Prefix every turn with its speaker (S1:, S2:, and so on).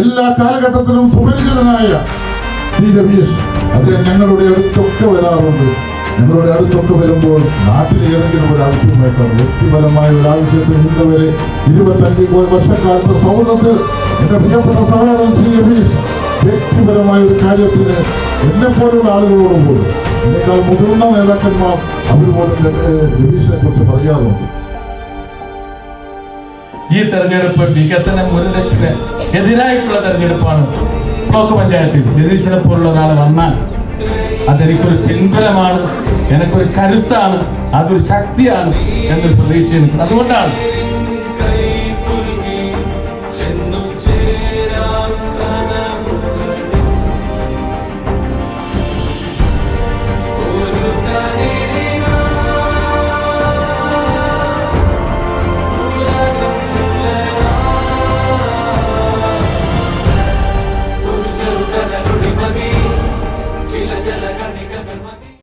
S1: എല്ലാ കാലഘട്ടത്തിലും സുപരിചിതനായ ശ്രീ രവീഷ് അദ്ദേഹം ഞങ്ങളുടെ അടുത്തൊക്കെ വരാറുണ്ട്. ഞങ്ങളുടെ അടുത്തൊക്കെ വരുമ്പോൾ നാട്ടിൽ ഏതെങ്കിലും ഒരു ആവശ്യമായിട്ടാണ് വ്യക്തിപരമായ ഒരു ആവശ്യത്തിൽ നിന്നവരെ ഇരുപത്തഞ്ച് വർഷക്കാലത്തെ സൗഹൃദത്തിൽ എന്റെ പ്രിയപ്പെട്ട സഹോദരൻ ശ്രീ രമീഷ് വ്യക്തിപരമായ ഒരു കാര്യത്തിന് എന്നെ പോലുള്ള ആളുകളോട് പോലും എന്നെക്കാൾ മുതിർന്ന നേതാക്കന്മാർ അവർ പോലും രമീഷിനെ കുറിച്ച് പറയാറുണ്ട്.
S2: ഈ തെരഞ്ഞെടുപ്പ് വികസന മുന്നേറ്റത്തിന് എതിരായിട്ടുള്ള തെരഞ്ഞെടുപ്പാണ്. ബ്ലോക്ക് പഞ്ചായത്തിൽ രതീശനെ പോലുള്ള ഒരാൾ വന്നാൽ അതെനിക്കൊരു പിൻബലമാണ്. എനിക്കൊരു കരുത്താണ്. അതൊരു ശക്തിയാണ് എന്നൊരു പ്രതീക്ഷ അതുകൊണ്ടാണ്